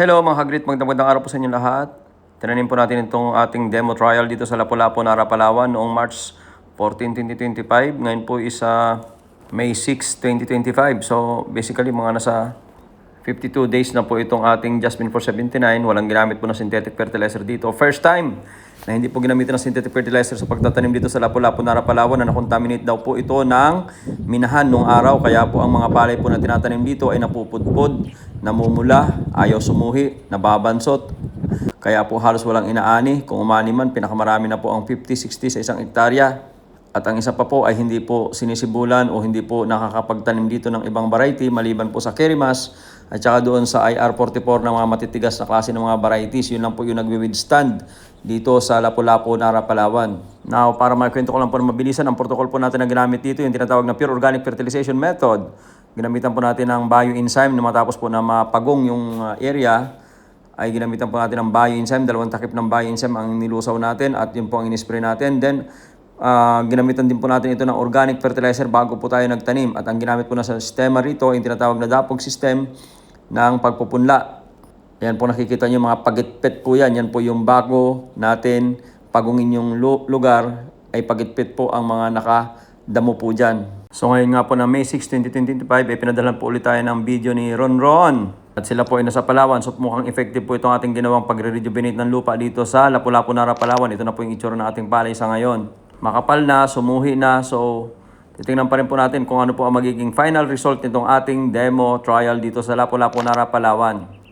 Hello mga hagrit, magandang araw po sa inyo lahat. Tinanim po natin itong ating demo trial dito sa Lapu-Lapu, Nara, Palawan noong March 14, 2025. Ngayon po is ah, May 6, 2025. So basically mga nasa 52 days na po itong ating Jasmine 479. Walang ginamit po ng synthetic fertilizer dito. First time na hindi po ginamitan ng synthetic fertilizer sa pagtatanim dito sa Lapu-Lapu, Nara, Palawan na nakontaminate daw po ito ng minahan nung araw. Kaya po ang mga palay po na tinatanim dito ay napupudpod, namumula, ayaw sumuhi, nababansot. Kaya po halos walang inaani. Kung umani man, pinakamarami na po ang 50-60 sa isang hektarya. At ang isa pa po ay hindi po sinisibulan o hindi po nakakapagtanim dito ng ibang variety maliban po sa Kerimas at saka doon sa IR44 na mga matitigas na klase ng mga varieties. Yun lang po yung nagwi-withstand dito sa Lapu-Lapu, Nara, Palawan. Now, para makwento ko lang po na mabilisan, ang protocol po natin na ginamit dito, yung tinatawag na pure organic fertilization method. Ginamitan po natin ng bioenzyme na matapos po na mapagong yung uh, area ay ginamitan po natin ng bioenzyme, dalawang takip ng bioenzyme ang nilusaw natin at yun po ang inispray natin. Then, ah, ginamitan din po natin ito ng organic fertilizer bago po tayo nagtanim. At ang ginamit po na sa sistema rito, yung tinatawag na dapog system ng pagpupunla. Yan po nakikita nyo mga pagitpit po yan. Yan po yung bago natin pagungin yung lu- lugar ay pagitpit po ang mga nakadamo po dyan. So ngayon nga po na May 6, 2025 ay pinadala po ulit tayo ng video ni Ron Ron. At sila po ay nasa Palawan. So mukhang effective po itong ating ginawang pagre-rejuvenate ng lupa dito sa Lapu-Lapu, Nara, Palawan. Ito na po yung itsura ng ating palay sa ngayon. Makapal na, sumuhi na. So titingnan pa rin po natin kung ano po ang magiging final result nitong ating demo trial dito sa Lapu-Lapu, Nara, Palawan.